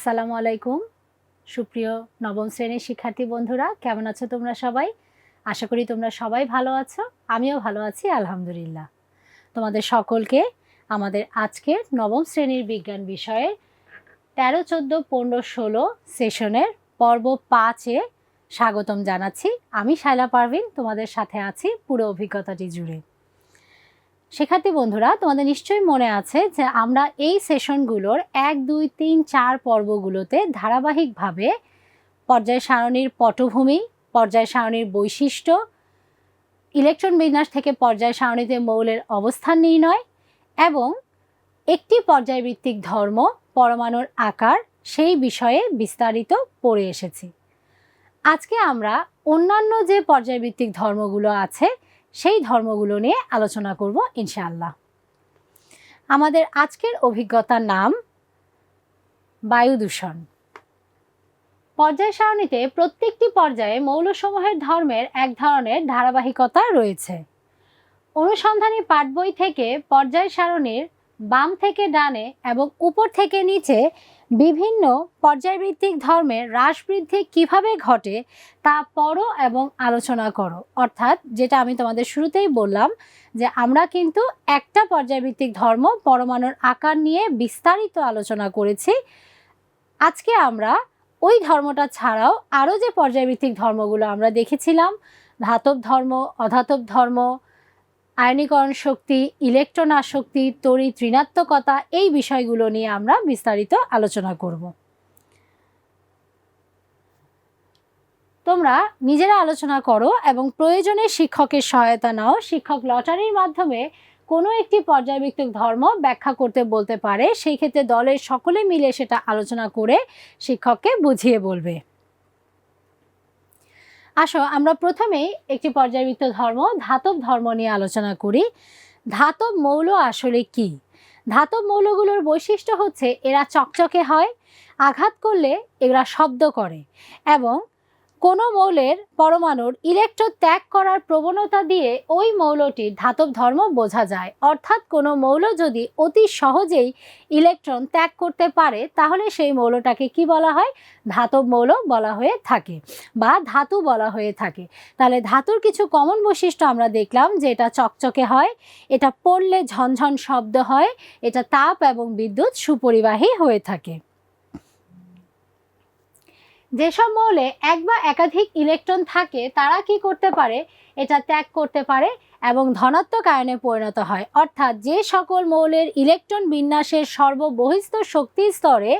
আসসালামু আলাইকুম। সুপ্রিয় নবম শ্রেণির শিক্ষার্থী বন্ধুরা, কেমন আছো তোমরা সবাই? আশা করি তোমরা সবাই ভালো আছো, আমিও ভালো আছি, আলহামদুলিল্লাহ। তোমাদের সকলকে আমাদের আজকের নবম শ্রেণির বিজ্ঞান বিষয়ের তেরো, চোদ্দ, পনেরো, ষোলো সেশনের পর্ব পাঁচে স্বাগতম জানাচ্ছি। আমি শাইলা পারভিন, তোমাদের সাথে আছি পুরো অভিজ্ঞতাটি জুড়ে। শিক্ষার্থী বন্ধুরা, তোমাদের নিশ্চয়ই মনে আছে যে আমরা এই সেশনগুলোর এক, দুই, তিন, চার পর্বগুলোতে ধারাবাহিকভাবে পর্যায় সারণীর পটভূমি, পর্যায় সারণীর বৈশিষ্ট্য, ইলেকট্রন বিন্যাস থেকে পর্যায় সারণীতে মৌলের অবস্থান নির্ণয় এবং একটি পর্যায়ভিত্তিক ধর্ম, পরমাণুর আকার সেই বিষয়ে বিস্তারিত পড়ে এসেছি। আজকে আমরা অন্যান্য যে পর্যায়ভিত্তিক ধর্মগুলো আছে সেই ধর্মগুলো নিয়ে আলোচনা করব ইনশাআল্লাহ। আমাদের আজকের অভিজ্ঞতার নাম, বায়ু দূষণ। পর্যায় সারণীতে প্রত্যেকটি পর্যায়ে মৌলসমূহের ধর্মের এক ধরনের ধারাবাহিকতা রয়েছে। অনুসন্ধানী পাঠ বই থেকে পর্যায় সারণীর বাম থেকে ডানে এবং উপর থেকে নিচে বিভিন্ন পর্যায়ভিত্তিক ধর্মের হ্রাস বৃদ্ধি কীভাবে ঘটে তা পড়ো এবং আলোচনা করো। অর্থাৎ যেটা আমি তোমাদের শুরুতেই বললাম যে আমরা কিন্তু একটা পর্যায়ভিত্তিক ধর্ম পরমাণুর আকার নিয়ে বিস্তারিত আলোচনা করেছি। আজকে আমরা ওই ধর্মটা ছাড়াও আরও যে পর্যায়ভিত্তিক ধর্মগুলো আমরা দেখেছিলাম, ধাতব ধর্ম, অধাতব ধর্ম আয়নীকরণ শক্তি ইলেকট্রন আসক্তি তড়িৎ ঋণাত্মকতা এই বিষয়গুলো নিয়ে আমরা বিস্তারিত আলোচনা করব। তোমরা নিজেরা আলোচনা করো এবং প্রয়োজনে শিক্ষকের সহায়তা নাও। শিক্ষক লটারির মাধ্যমে কোনো একটি পর্যায়ভিত্তিক ধর্ম ব্যাখ্যা করতে বলতে পারে। সেই ক্ষেত্রে দলের সকলে মিলে সেটা আলোচনা করে শিক্ষককে বুঝিয়ে বলবে। আসো, আমরা প্রথমেই একটি পর্যায়বৃত্ত ধর্ম, ধাতব ধর্ম নিয়ে আলোচনা করি। ধাতব মৌল আসলে কি? ধাতব মৌলগুলোর বৈশিষ্ট্য হচ্ছে এরা চকচকে হয়, আঘাত করলে এরা শব্দ করে এবং কোনো মৌলের পরমাণুর ইলেকট্রন ত্যাগ করার প্রবণতা দিয়ে ওই মৌলটির ধাতব ধর্ম বোঝা যায়। অর্থাৎ কোনো মৌল যদি অতি সহজেই ইলেকট্রন ত্যাগ করতে পারে, তাহলে সেই মৌলটাকে কি বলা হয়? ধাতব মৌল বলা হয়ে থাকে বা ধাতু বলা হয়ে থাকে। তাহলে ধাতুর কিছু কমন বৈশিষ্ট্য আমরা দেখলাম যে এটা চকচকে হয়, এটা পড়লে ঝনঝন শব্দ হয়, এটা তাপ এবং বিদ্যুৎ সুপরিবাহী হয়ে থাকে। যেসব মৌলে এক বা একাধিক ইলেকট্রন থাকে, তারা কি করতে পারে? এটা ত্যাগ করতে পারে এবং ধনাত্মক আয়নে পরিণত হয়। অর্থাৎ যে সকল মৌলের ইলেকট্রন বিন্যাসের সর্ববহিস্থ শক্তি স্তরে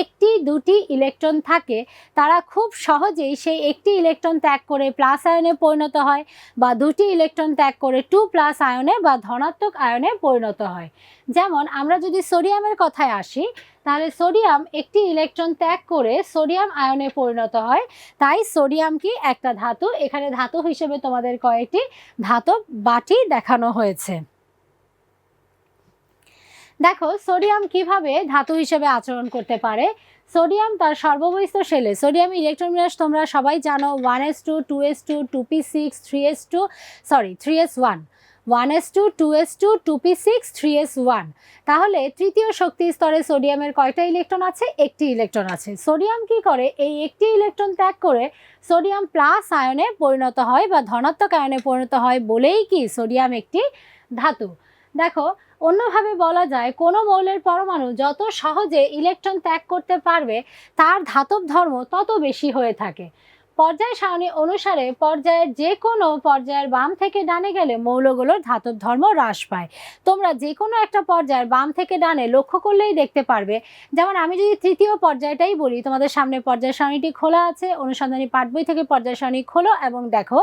একটি, দুটি ইলেকট্রন থাকে, তারা খুব সহজেই সেই একটি ইলেকট্রন ত্যাগ করে প্লাস আয়নে পরিণত হয় বা দুটি ইলেকট্রন ত্যাগ করে টু প্লাস আয়নে বা ধনাত্মক আয়নে পরিণত হয়। যেমন আমরা যদি সোডিয়ামের কথায় আসি তাহলে সোডিয়াম একটি ইলেকট্রন ত্যাগ করে সোডিয়াম আয়নে পরিণত হয়। তাই সোডিয়াম কি একটা ধাতু? এখানে ধাতু হিসেবে তোমাদের কয়েকটি ধাতব বাটি দেখানো হয়েছে। দেখো, সোডিয়াম কীভাবে ধাতু হিসেবে আচরণ করতে পারে? সোডিয়াম তার সর্ববহিস্থ শেলে সোডিয়াম ইলেকট্রন বিন্যাস তোমরা সবাই জানো one S two two S two two P six three S two sorry three S one one S two two S two two P six, three S one. তাহলে তৃতীয় শক্তি স্তরে সোডিয়ামের কয়টা ইলেকট্রন আছে? একটি ইলেকট্রন আছে। সোডিয়াম কি করে? এই একটি ইলেকট্রন ত্যাগ করে সোডিয়াম প্লাস আয়নে পরিণত হয় বা ধনাত্মক আয়নে পরিণত হয় বলেই কি সোডিয়াম একটি ধাতু। দেখো, অন্যভাবে বলা যায়, কোনো মৌলের পরমাণু যত সহজে ইলেকট্রন ত্যাগ করতে পারবে, তার ধাতব ধর্ম তত বেশি হয়ে থাকে। পর্যায় সারণী অনুসারে পর্যায়ের যে কোনো পর্যায়ের বাম থেকে ডানে গেলে মৌলগুলোর ধাতব ধর্ম হ্রাস পায়। তোমরা যে কোনো একটা পর্যায়ের বাম থেকে ডানে লক্ষ্য করলেই দেখতে পারবে। যেমন আমি যদি তৃতীয় পর্যায়টাই বলি, তোমাদের সামনে পর্যায় সারণীটি খোলা আছে, অনুসন্ধানী পাঠ বই থেকে পর্যায় সারণী খোলো এবং দেখো,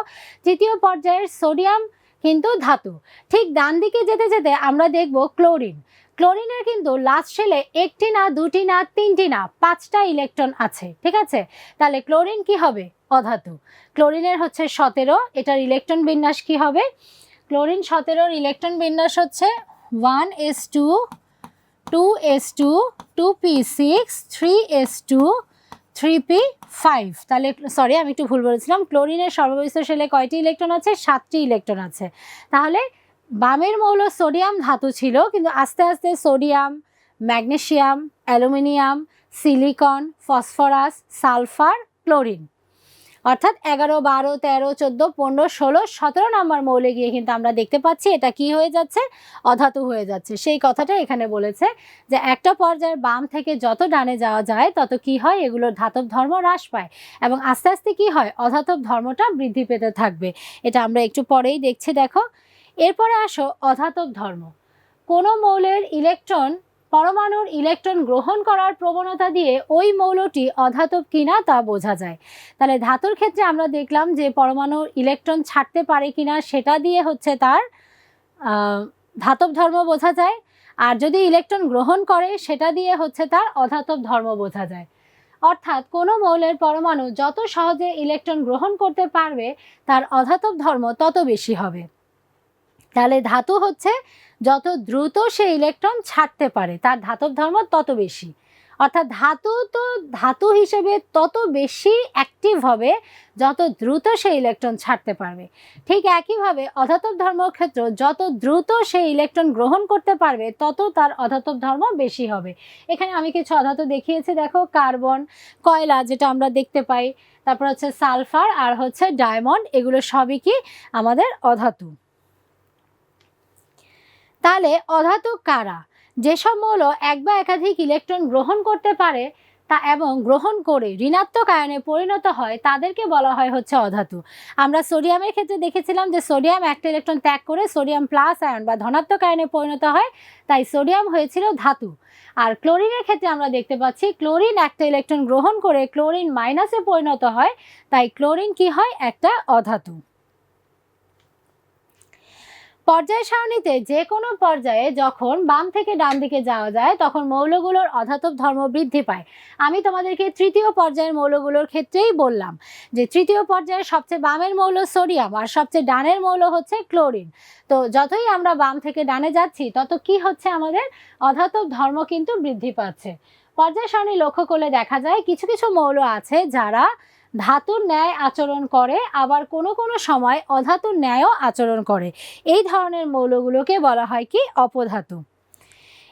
তৃতীয় পর্যায়ের সোডিয়াম কিন্তু ধাতু। ঠিক ডান দিকে যেতে যেতে আমরা দেখব ক্লোরিন। ক্লোরিনের কিন্তু লাস্ট শেলে একটি না, দুটি না, তিনটি না, পাঁচটা ইলেকট্রন আছে, ঠিক আছে? তাহলে ক্লোরিন কি হবে? অধাতু। ক্লোরিনের হচ্ছে সতেরো, এটার ইলেকট্রন বিন্যাস কি হবে? ক্লোরিন সতেরোর ইলেকট্রন বিন্যাস হচ্ছে one S two two S two two P six three S two three P five তাহলে সরি আমি একটু ভুল বলেছিলাম। ক্লোরিনের সর্ববিস্ত শেলে কয়টি ইলেকট্রন আছে? সাতটি ইলেকট্রন আছে। তাহলে, বামের মৌল সোডিয়াম ধাতু ছিল, কিন্তু আস্তে আস্তে sodium magnesium aluminium silicon phosphorus sulphur chlorine অর্থাৎ এগারো, বারো, তেরো, চোদ্দ, পনেরো, ষোলো, সতেরো নম্বর মৌলে গিয়ে কিন্তু আমরা দেখতে পাচ্ছি এটা কি হয়ে যাচ্ছে? অধাতু হয়ে যাচ্ছে। সেই কথাটা এখানে বলেছে যে একটা পর্যায়ের বাম থেকে যত ডানে যাওয়া যায়, তত কি হয়? এগুলোর ধাতব ধর্ম হ্রাস পায় এবং আস্তে আস্তে কি হয়? অধাতব ধর্মটা বৃদ্ধি পেতে থাকবে। এটা আমরা একটু পরেই দেখছি, দেখো। এরপরে আসো অধাতব ধর্ম। কোনো মৌলের ইলেকট্রন পরমাণুর ইলেকট্রন গ্রহণ করার প্রবণতা দিয়ে ওই মৌলটি অধাতব কিনা তা বোঝা যায়। তাহলে ধাতুর ক্ষেত্রে আমরা দেখলাম যে পরমাণুর ইলেকট্রন ছাড়তে পারে কিনা সেটা দিয়ে হচ্ছে তার ধাতব ধর্ম বোঝা যায়। আর যদি ইলেকট্রন গ্রহণ করে, সেটা দিয়ে হচ্ছে তার অধাতব ধর্ম বোঝা যায়। অর্থাৎ কোনো মৌলের পরমাণু যত সহজে ইলেকট্রন গ্রহণ করতে পারবে, তার অধাতব ধর্ম তত বেশি হবে। তাহলে ধাতু হচ্ছে যত দ্রুত সে ইলেকট্রন ছাড়তে পারে, তার ধাতব ধর্ম তত বেশি। অর্থাৎ ধাতু তো ধাতু হিসেবে তত বেশি অ্যাক্টিভ হবে যত দ্রুত সে ইলেকট্রন ছাড়তে পারবে। ঠিক একইভাবে অধাতব ধর্ম ক্ষেত্র যত দ্রুত সে ইলেকট্রন গ্রহণ করতে পারবে, তত তার অধাতব ধর্ম বেশি হবে। এখানে আমি কিছু অধাতু দেখিয়েছি, দেখো কার্বন, কয়লা যেটা আমরা দেখতে পাই, তারপর হচ্ছে সালফার আর হচ্ছে ডায়মন্ড, এগুলো সবই কি আমাদের অধাতু। তাহলে অধাতু কারা? যেসব মৌল এক বা একাধিক ইলেকট্রন গ্রহণ করতে পারে, তা এবং গ্রহণ করে ঋণাত্মক আয়নে পরিণত হয়, তাদেরকে বলা হয় হচ্ছে অধাতু। আমরা সোডিয়ামের ক্ষেত্রে দেখেছিলাম যে সোডিয়াম একটা ইলেকট্রন ত্যাগ করে সোডিয়াম প্লাস আয়ন বা ধনাত্মক আয়নে পরিণত হয়, তাই সোডিয়াম হয়েছিল ধাতু। আর ক্লোরিনের ক্ষেত্রে আমরা দেখতে পাচ্ছি, ক্লোরিন একটা ইলেকট্রন গ্রহণ করে ক্লোরিন মাইনাসে পরিণত হয়, তাই ক্লোরিন কি হয়? একটা অধাতু। পর্যায় সারণীতে যে কোনো পর্যায়ে যখন বাম থেকে ডান দিকে যাওয়া যায়, তখন মৌলগুলোর অধাতব ধর্ম বৃদ্ধি পায়। আমি তোমাদেরকে তৃতীয় পর্যায়ের মৌলগুলোর ক্ষেত্রেই বললাম যে তৃতীয় পর্যায়ে সবচেয়ে বামের মৌল সোডিয়াম আর সবচেয়ে ডানের মৌল হচ্ছে ক্লোরিন। তো যতই আমরা বাম থেকে ডানে যাচ্ছি, তত কি হচ্ছে আমাদের? অধাতব ধর্ম কিন্তু বৃদ্ধি পাচ্ছে। পর্যায় সারণী লক্ষ্য করলে দেখা যায় কিছু কিছু মৌল আছে যারা ধাতুর ন্যায় আচরণ করে, আবার কোনো কোনো সময় অধাতুর ন্যায়ও আচরণ করে। এই ধরনের মৌলগুলোকে বলা হয় কি? অপধাতু।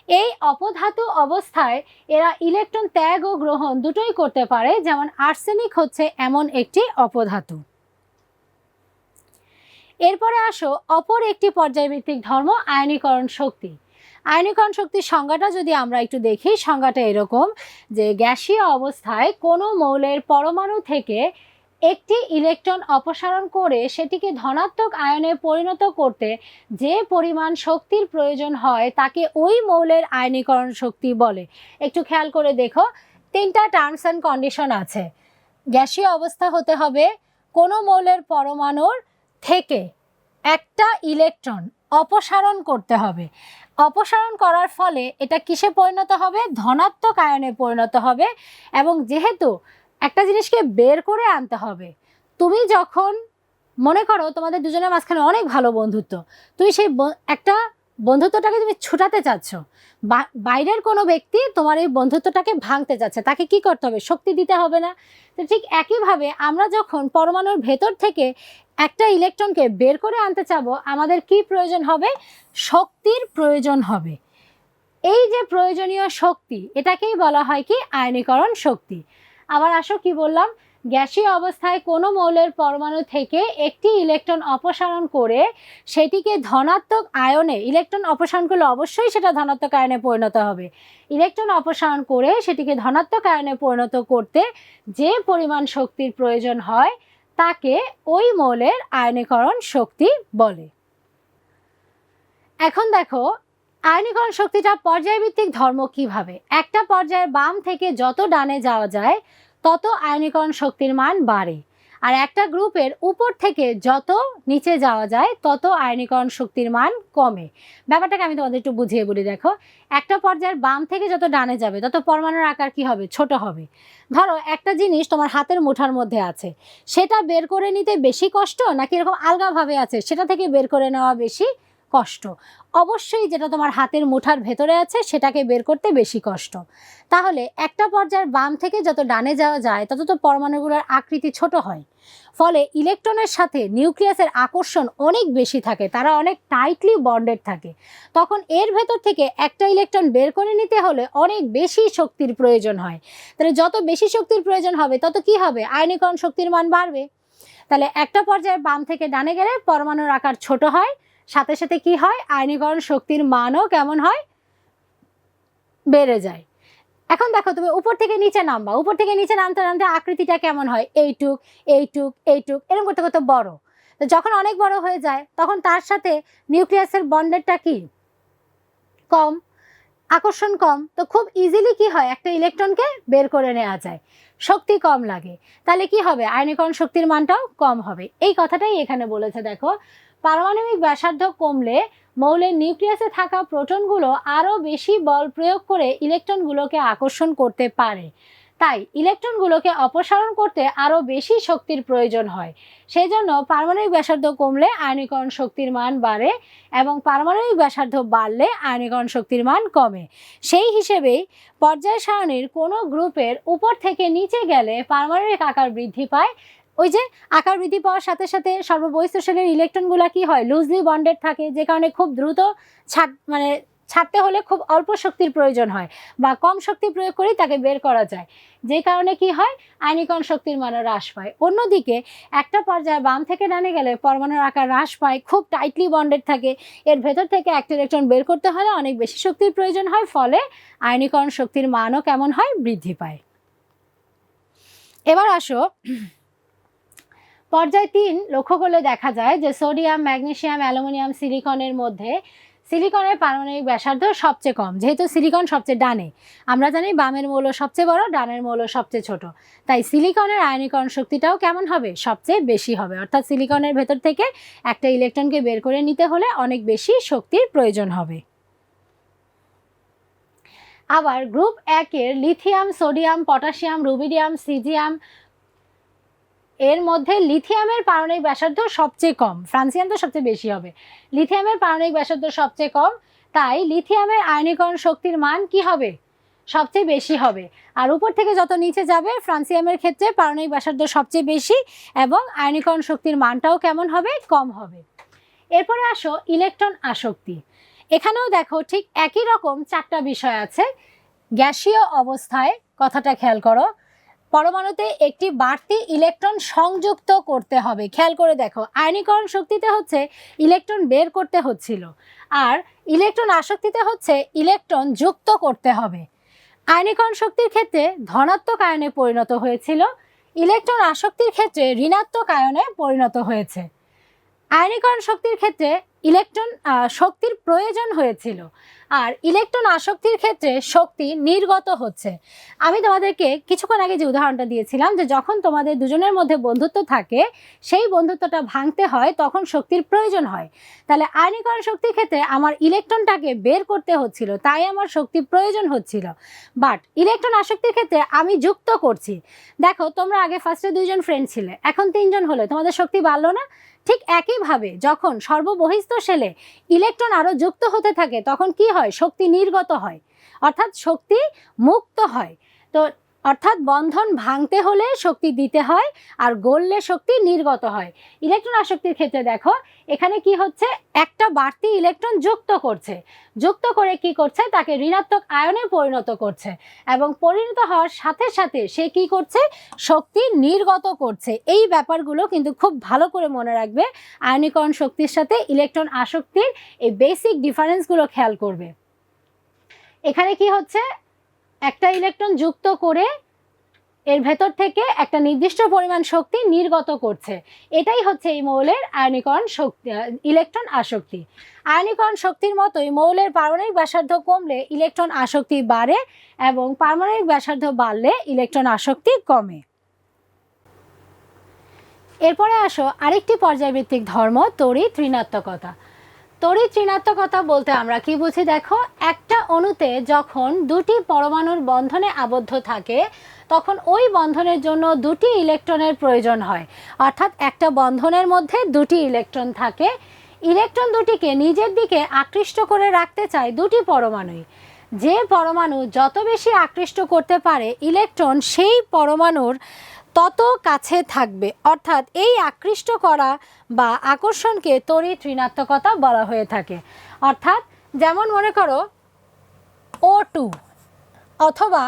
এই অপধাতু অবস্থায় এরা ইলেকট্রন, ত্যাগ ও গ্রহণ দুটোই করতে পারে, যেমন আর্সেনিক হচ্ছে এমন একটি অপধাতু। এরপরে আসো, অপর একটি পর্যায়ভিত্তিক ধর্ম, আয়নীকরণ শক্তি। আয়নীকরণ শক্তির সংজ্ঞাটা যদি আমরা একটু দেখি, সংজ্ঞাটা এরকম যে গ্যাসীয় অবস্থায় কোনো মৌলের পরমাণু থেকে একটি ইলেকট্রন অপসারণ করে সেটিকে ধনাত্মক আয়নে পরিণত করতে যে পরিমাণ শক্তির প্রয়োজন হয় তাকে ওই মৌলের আয়নীকরণ শক্তি বলে। একটু খেয়াল করে দেখো, তিনটা টার্মস অ্যান্ড কন্ডিশন আছে। গ্যাসীয় অবস্থা হতে হবে কোনো মৌলের পরমাণুর থেকে একটা ইলেকট্রন অপসারণ করতে হবে। অপসারণ করার ফলে এটা কিসে পরিণত হবে? ধনাত্মক আয়নে পরিণত হবে। এবং যেহেতু একটা জিনিসকে বের করে আনতে হবে, তুমি যখন, মনে করো তোমাদের দুজনের মাঝখানে অনেক ভালো বন্ধুত্ব, তুমি সেই একটা বন্ধুত্বটাকে তুমি ছুটাতে চাচ্ছ। বাইরের কোনো ব্যক্তি তোমার এই বন্ধুত্বটাকে ভাঙতে চাচ্ছে, তাকে কি করতে হবে? শক্তি দিতে হবে না। তো ঠিক একইভাবে আমরা যখন পরমাণুর ভেতর থেকে একটা ইলেকট্রনকে বের করে আনতে চাবো, আমাদের কি প্রয়োজন হবে? শক্তির প্রয়োজন হবে। এই যে প্রয়োজনীয় শক্তি, এটাকেই বলা হয় কি? আয়নীকরণ শক্তি। আবার আসো কি বললাম? গ্যাসীয় অবস্থায় কোনো মৌলের পরমাণু থেকে একটি ইলেকট্রন অপসারণ করে সেটিকে ধনাত্মক আয়নে, ইলেকট্রন অপসারণ করলে অবশ্যই সেটা ধনাত্মক আয়নে পরিণত হবে। ইলেকট্রন অপসারণ করে সেটিকে ধনাত্মক আয়নে পরিণত করতে যে পরিমাণ শক্তির প্রয়োজন হয়, তাকে ওই মৌলের আয়নীকরণ শক্তি বলে। এখন দেখো, আয়নীকরণ শক্তিটা পর্যায়ভিত্তিক ধর্ম কীভাবে? একটা পর্যায়ের বাম থেকে যত ডানে যাওয়া যায় তত আয়নীকরণ শক্তির মান বাড়ে। আর একটা গ্রুপের উপর থেকে যত নিচে যাওয়া যায়, তত আয়নীকরণ শক্তির মান কমে। ব্যাপারটাকে আমি তোমাদের একটু বুঝিয়ে বলি, দেখো। একটা পর্যায়ের বাম থেকে যত ডানে যাবে, তত পরমাণুর আকার কি হবে? ছোট হবে। ধরো, একটা জিনিস তোমার হাতের মুঠার মধ্যে আছে। সেটা বের করে নিতে বেশি কষ্ট নাকি এরকম আলগাভাবে আছে? সেটা থেকে বের করে নেওয়া বেশি কষ্ট। অবশ্যই যেটা তোমার হাতের মুঠার ভেতরে আছে, সেটাকে বের করতে বেশি কষ্ট। তাহলে একটা পর্যায়ের বাম থেকে যত ডানে যাওয়া যায়, তত তো পরমাণুগুলোর আকৃতি ছোট হয়। ফলে ইলেকট্রনের সাথে নিউক্লিয়াসের আকর্ষণ অনেক বেশি থাকে, তারা অনেক টাইটলি বন্ডেড থাকে। তখন এর ভেতর থেকে একটা ইলেকট্রন বের করে নিতে হলে অনেক বেশি শক্তির প্রয়োজন হয়। তাহলে যত বেশি শক্তির প্রয়োজন হবে, তত কি হবে? আয়নীকরণ শক্তির মান বাড়বে। তাহলে একটা পর্যায়ে বাম থেকে ডানে গেলে পরমাণুর আকার ছোট হয় সাথে সাথে কি হয়? আয়নীকরণ শক্তির মানও কেমন হয়? বেড়ে যায়। এখন দেখো, তুমি উপর থেকে নিচে নামবা। উপর থেকে নিচে নামতে নামতে আকৃতিটা কেমন হয়? এইটুক এইটুক এইটুক, এরকম করতে করতে বড়। তো যখন অনেক বড় হয়ে যায়, তখন তার সাথে নিউক্লিয়াসের বন্ডেরটা কি? কম, আকর্ষণ কম। তো খুব ইজিলি কি হয়? একটা ইলেকট্রনকে বের করে নেওয়া যায়। শক্তি কম লাগে। তাহলে কি হবে? আয়নীকরণ শক্তির মানটাও কম হবে। এই কথাটাই এখানে বলেছে, দেখো। পারমাণবিক ব্যাসার্ধ কমলে মৌলের নিউক্লিয়াসে থাকা প্রোটনগুলো আরও বেশি বল প্রয়োগ করে ইলেকট্রনগুলোকে আকর্ষণ করতে পারে। তাই ইলেকট্রনগুলোকে অপসারণ করতে আরও বেশি শক্তির প্রয়োজন হয়। সেই জন্য পারমাণবিক ব্যাসার্ধ কমলে আয়নীকরণ শক্তির মান বাড়ে এবং পারমাণবিক ব্যাসার্ধ বাড়লে আয়নীকরণ শক্তির মান কমে। সেই হিসেবেই পর্যায় সারণীর কোনো গ্রুপের উপর থেকে নিচে গেলে পারমাণবিক আকার বৃদ্ধি পায় ওই যে আকার বৃদ্ধি পাওয়ার সাথে সাথে সর্ববহিষ্ঠ শেলের ইলেকট্রনগুলো কি হয়? লুজলি বন্ডেড থাকে, যে কারণে খুব দ্রুত ছাড় মানে ছাড়তে হলে খুব অল্প শক্তির প্রয়োজন হয় বা কম শক্তি প্রয়োগ করেই তাকে বের করা যায়। যে কারণে কি হয়? আয়নীকরণ শক্তির মানও হ্রাস পায়। অন্যদিকে একটা পর্যায়ে বাম থেকে ডানে গেলে পরমাণুর আকার হ্রাস পায়, খুব টাইটলি বন্ডেড থাকে। এর ভেতর থেকে একটা ইলেকট্রন বের করতে হলে অনেক বেশি শক্তির প্রয়োজন হয়, ফলে আয়নীকরণ শক্তির মানও কেমন হয়? বৃদ্ধি পায়। এবার আসো পর্যায় তিন লক্ষ্য করলে দেখা যায় যে সোডিয়াম ম্যাগনেশিয়াম অ্যালুমিনিয়াম, সিলিকনের মধ্যে সিলিকনের পারমাণবিক ব্যাসার্ধ সবচেয়ে কম, যেহেতু সিলিকন সবচেয়ে ডানে। আমরা জানি বামের মৌল সবচেয়ে বড়, ডানের মৌল সবচেয়ে ছোট। তাই সিলিকনের আয়নীকরণ শক্তিটাও কেমন হবে? সবচেয়ে বেশি হবে। অর্থাৎ সিলিকনের ভেতর থেকে একটা ইলেকট্রনকে বের করে নিতে হলে অনেক বেশি শক্তির প্রয়োজন হবে। আবার গ্রুপ একের lithium, sodium, potassium, rubidium, caesium এর মধ্যে লিথিয়ামের পারমাণবিক ব্যাসার্ধ সবচেয়ে কম ফ্রান্সিয়াম তো সবচেয়ে বেশি হবে। লিথিয়ামের পারমাণবিক ব্যাসার্ধ সবচেয়ে কম, তাই লিথিয়ামের আয়নীকরণ শক্তির মান কি হবে? সবচেয়ে বেশি হবে। আর উপর থেকে যত নিচে যাবে, ফ্রান্সিয়ামের ক্ষেত্রে পারমাণবিক ব্যাসার্ধ সবচেয়ে বেশি এবং আয়নীকরণ শক্তির মানটাও কেমন হবে? কম হবে। এরপরে আসো ইলেকট্রন আসক্তি। এখানেও দেখো ঠিক একই রকম চারটা বিষয় আছে। গ্যাসীয় অবস্থায়, কথাটা খেয়াল করো পরমাণুতে একটি বাড়তি ইলেকট্রন সংযুক্ত করতে হবে। খেয়াল করে দেখো, আয়নীকরণ শক্তিতে হচ্ছে ইলেকট্রন বের করতে হচ্ছিল আর ইলেকট্রন আসক্তিতে হচ্ছে ইলেকট্রন যুক্ত করতে হবে। আয়নীকরণ শক্তির ক্ষেত্রে ধনাত্মক আয়নে পরিণত হয়েছিল, ইলেকট্রন আসক্তির ক্ষেত্রে ঋণাত্মক আয়নে পরিণত হয়েছে। আয়নীকরণ শক্তির ক্ষেত্রে ইলেকট্রন শক্তির প্রয়োজন হয়েছিল। আর ইলেকট্রন আসক্তির ক্ষেত্রে শক্তি নির্গত হচ্ছে। আমি তোমাদেরকে কিছুক্ষণ আগে যে উদাহরণটা দিয়েছিলাম যে যখন তোমাদের দুজনের মধ্যে বন্ধুত্ব থাকে, সেই বন্ধুত্বটা ভাঙতে হয়, তখন শক্তির প্রয়োজন হয়। তাহলে আয়নীকরণ শক্তির ক্ষেত্রে আমার ইলেকট্রনটাকে বের করতে হচ্ছিল, তাই আমার শক্তি প্রয়োজন হচ্ছিল। বাট ইলেকট্রন আসক্তির ক্ষেত্রে আমি যুক্ত করছি। দেখো, তোমরা আগে ফার্স্টে দুইজন ফ্রেন্ড ছিলে, এখন তিনজন হলে, তোমাদের শক্তি বাড়লো না? ঠিক একইভাবে যখন সর্ববহিস্থ সেলে ইলেকট্রন আরও যুক্ত হতে থাকে, তখন কি হয় শক্তি নির্গত হয়। অর্থাৎ শক্তি মুক্ত হয়। তো অর্থাৎ বন্ধন ভাঙতে হলে শক্তি দিতে হয় আর গললে শক্তি নির্গত হয়। ইলেকট্রন আসক্তির ক্ষেত্রে দেখো, এখানে কি হচ্ছে? একটা বাড়তি ইলেকট্রন যুক্ত করছে। যুক্ত করে কি করছে? তাকে ঋণাত্মক আয়নে পরিণত করছে এবং পরিণত হওয়ার সাথে সাথে সে কি করছে? শক্তি নির্গত করছে। এই ব্যাপারগুলো কিন্তু খুব ভালো করে মনে রাখবে। আয়নীকরণ শক্তির সাথে ইলেকট্রন আসক্তির এই বেসিক ডিফারেন্সগুলো খেয়াল করবে। এখানে কি হচ্ছে? একটা ইলেকট্রন যুক্ত করে এর ভেতর থেকে একটা নির্দিষ্ট পরিমাণ শক্তি নির্গত করছে। এটাই হচ্ছে এই মৌলের আয়নীকরণ শক্তি ইলেকট্রন আসক্তি। আয়নীকরণ শক্তির মতোই মৌলের পারমাণবিক ব্যাসার্ধ কমলে ইলেকট্রন আসক্তি বাড়ে এবং পারমাণবিক ব্যাসার্ধ বাড়লে ইলেকট্রন আসক্তি কমে। এরপরে আসো আরেকটি পর্যায়ভিত্তিক ধর্ম, তড়িৎ ঋণাত্মকতা। তড়িৎ ঋণাত্মকতা বলতে আমরা কি বুঝি? দেখো একটা অণুতে যখন দুটি পরমাণুর বন্ধনে আবদ্ধ থাকে, তখন ওই বন্ধনের জন্য দুটি ইলেকট্রনের প্রয়োজন হয়। অর্থাৎ একটা বন্ধনের মধ্যে দুটি ইলেকট্রন থাকে। ইলেকট্রন দুটিকে নিজের দিকে আকৃষ্ট করে রাখতে চায় দুটি পরমাণুই। যে পরমাণু যত বেশি আকৃষ্ট করতে পারে, ইলেকট্রন সেই পরমাণুর তত কাছে থাকবে। অর্থাৎ এই আকৃষ্ট করা বা আকর্ষণকে তড়িৎ ঋণাত্মকতা বলা হয়ে থাকে। অর্থাৎ যেমন মনে করো ও টু অথবা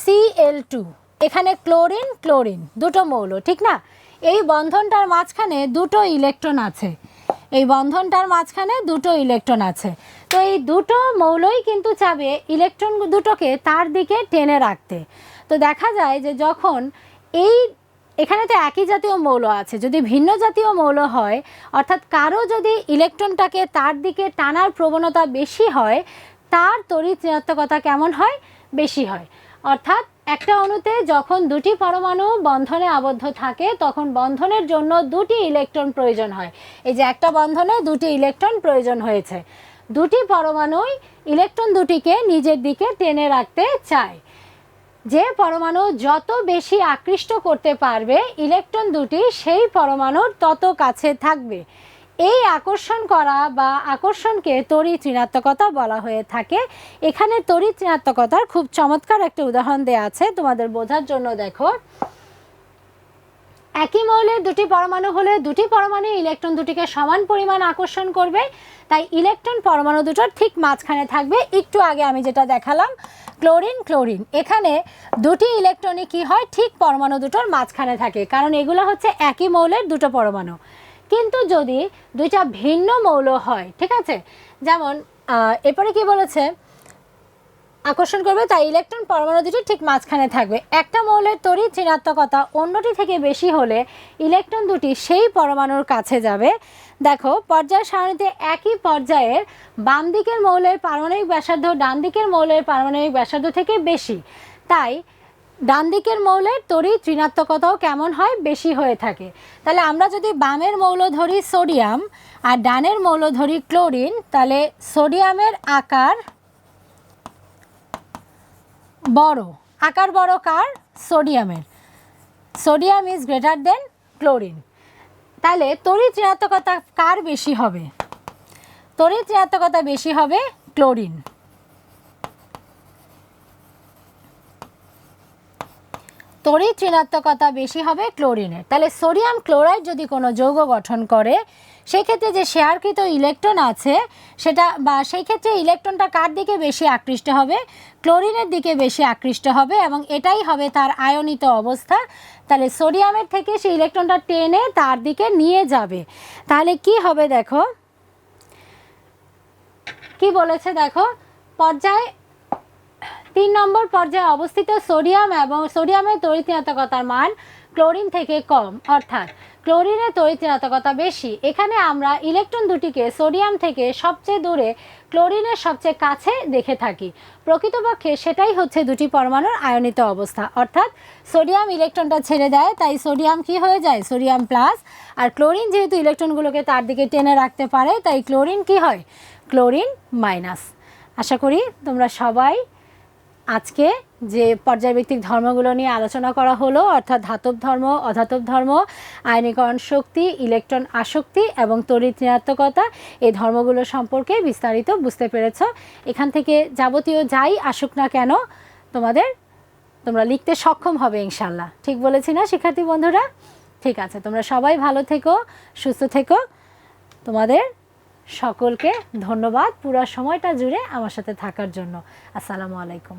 সিএল টু এখানে ক্লোরিন ক্লোরিন, দুটো মৌল, ঠিক না? এই বন্ধনটার মাঝখানে দুটো ইলেকট্রন আছে। এই বন্ধনটার মাঝখানে দুটো ইলেকট্রন আছে। তো এই দুটো মৌলই কিন্তু চাবে ইলেকট্রন দুটোকে তার দিকে টেনে রাখতে। তো দেখা যায় যে যখন এই এখানে তো একই জাতীয় মৌল আছে, যদি ভিন্ন জাতীয় মৌল হয়, অর্থাৎ কারও যদি ইলেকট্রনটাকে তার দিকে টানার প্রবণতা বেশি হয় তার তড়িৎ ঋণাত্মকতা কেমন হয়? বেশি হয়। অর্থাৎ একটা অণুতে যখন দুটি পরমাণু বন্ধনে আবদ্ধ থাকে, তখন বন্ধনের জন্য দুটি ইলেকট্রন প্রয়োজন হয়। এই যে একটা বন্ধনে দুটি ইলেকট্রন প্রয়োজন হয়েছে। দুটি পরমাণুই ইলেকট্রন দুটিকে নিজের দিকে টেনে রাখতে চায়। যে পরমাণু যত বেশি আকৃষ্ট করতে পারবে, ইলেকট্রন দুটি সেই পরমাণুর তত কাছে থাকবে। এই আকর্ষণ করা বা আকর্ষণকে তড়িৎ ঋণাত্মকতা বলা হয়ে থাকে। এখানে তড়িৎ ঋণাত্মকতার খুব চমৎকার একটা উদাহরণ দেওয়া আছে, তোমাদের বোঝার জন্য দেখো। একই মৌলের দুটি পরমাণু হলে দুটি পরমাণু ইলেকট্রন দুটিকে সমান পরিমাণ আকর্ষণ করবে। তাই ইলেকট্রন পরমাণু দুটোর ঠিক মাঝখানে থাকবে। একটু আগে আমি যেটা দেখালাম, ক্লোরিন ক্লোরিন। এখানে দুটি ইলেকট্রনই কি হয়? ঠিক পরমাণু দুটোর মাঝখানে থাকে। কারণ এগুলো হচ্ছে একই মৌলের দুটো পরমাণু। কিন্তু যদি দুইটা ভিন্ন মৌল হয়, ঠিক আছে? যেমন এরপরে কি বলেছে? আকর্ষণ করবে, তাই ইলেকট্রন পরমাণু দুটি ঠিক মাঝখানে থাকবে। একটা মৌলের তড়িৎ ঋণাত্মকতা অন্যটি থেকে বেশি হলে ইলেকট্রন দুটি সেই পরমাণুর কাছে যাবে। দেখো, পর্যায় সারণীতে একই পর্যায়ের বাম দিকের মৌলের পারমাণবিক ব্যাসার্ধ ডান দিকের মৌলের পারমাণবিক ব্যাসার্ধ থেকে বেশি। তাই ডান দিকের মৌলের তড়িৎ ঋণাত্মকতাও কেমন হয়? বেশি হয়ে থাকে। তাহলে আমরা যদি বামের মৌল ধরি সোডিয়াম আর ডানের মৌল ধরি ক্লোরিন, তাহলে সোডিয়ামের আকার বড়। আকার বড় কার? সোডিয়ামের। Sodium is greater than chlorine. তাহলে তড়িৎ ঋণাত্মকতা কার বেশি হবে? তড়িৎ ঋণাত্মকতা বেশি হবে ক্লোরিন। তড়িৎ ঋণাত্মকতা বেশি হবে ক্লোরিনের তাহলে সোডিয়াম ক্লোরাইড যদি কোনো যৌগ গঠন করে, সেক্ষেত্রে যে শেয়ারকৃত ইলেকট্রন আছে, সেটা বা সেই ক্ষেত্রে ইলেকট্রনটা কার দিকে বেশি আকৃষ্ট হবে? ক্লোরিনের দিকে বেশি আকৃষ্ট হবে এবং এটাই হবে তার আয়নিত অবস্থা। তাহলে সোডিয়ামের থেকে সেই ইলেকট্রনটা টেনে তার দিকে নিয়ে যাবে। তাহলে কি হবে দেখো? কি বলেছে দেখো? পর্যায়ে তিন নম্বর পর্যায়ে অবস্থিত সোডিয়াম এবং সোডিয়ামের তড়িৎনাত্মকতার মান ক্লোরিন থেকে কম, অর্থাৎ ক্লোরিনের তড়িৎনাত্মকতা বেশি। এখানে আমরা ইলেকট্রন দুটিকে সোডিয়াম থেকে সবচেয়ে দূরে ক্লোরিনের সবচেয়ে কাছে দেখে থাকি। প্রকৃতপক্ষে সেটাই হচ্ছে দুটি পরমাণুর আয়নিত অবস্থা, অর্থাৎ সোডিয়াম ইলেকট্রনটা ছেড়ে দেয়, তাই সোডিয়াম কি হয়ে যায়? Sodium plus. আর ক্লোরিন যেহেতু ইলেকট্রনগুলোকে তার দিকে টেনে রাখতে পারে, তাই ক্লোরিন কি হয়? Chlorine minus. আশা করি তোমরা সবাই আজকে যে পর্যায়ভিত্তিক ধর্মগুলো নিয়ে আলোচনা করা হলো, অর্থাৎ ধাতব ধর্ম, অধাতব ধর্ম আয়নীকরণ শক্তি, ইলেকট্রন আসক্তি এবং তড়িৎ ঋণাত্মকতা, এই ধর্মগুলো সম্পর্কে বিস্তারিত বুঝতে পেরেছ। এখান থেকে যাবতীয় যাই আসুক না কেন, তোমাদের, তোমরা লিখতে সক্ষম হবে ইনশাল্লাহ ঠিক বলেছি না শিক্ষার্থী বন্ধুরা? ঠিক আছে, তোমরা সবাই ভালো থেকো, সুস্থ থেকো। তোমাদের সকলকে ধন্যবাদ পুরো সময়টা জুড়ে আমার সাথে থাকার জন্য। আসসালামু আলাইকুম।